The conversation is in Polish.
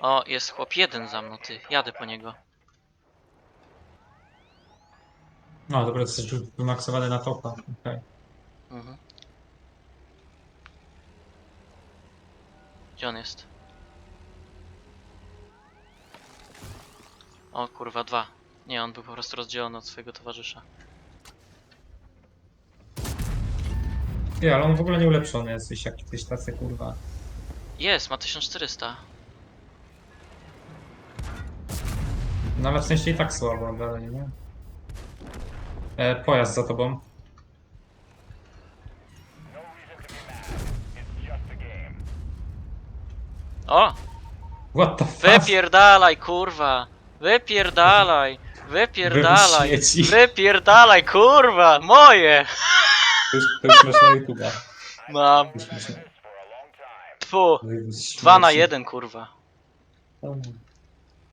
O, jest chłop jeden za mną, ty. Jadę po niego. No dobra, jesteś już wymaksowany na topa. okej. Mhm. Gdzie on jest? O kurwa, dwa. Nie, on był po prostu rozdzielony od swojego towarzysza. Ty, ale on w ogóle nie ulepszony jesteś, jak tyś tacy kurwa. Jest, ma 1400. No ale w sensie i tak słabo dalej, nie? E, pojazd za tobą. O! What the fuck? Wypierdalaj, kurwa! Wypierdalaj! Wypierdalaj! Wypierdalaj, kurwa! Moje! To już, to już masz na YouTube'a. Mam. Już masz na- Tfu. Wyłóż Dwa na jeden, kurwa.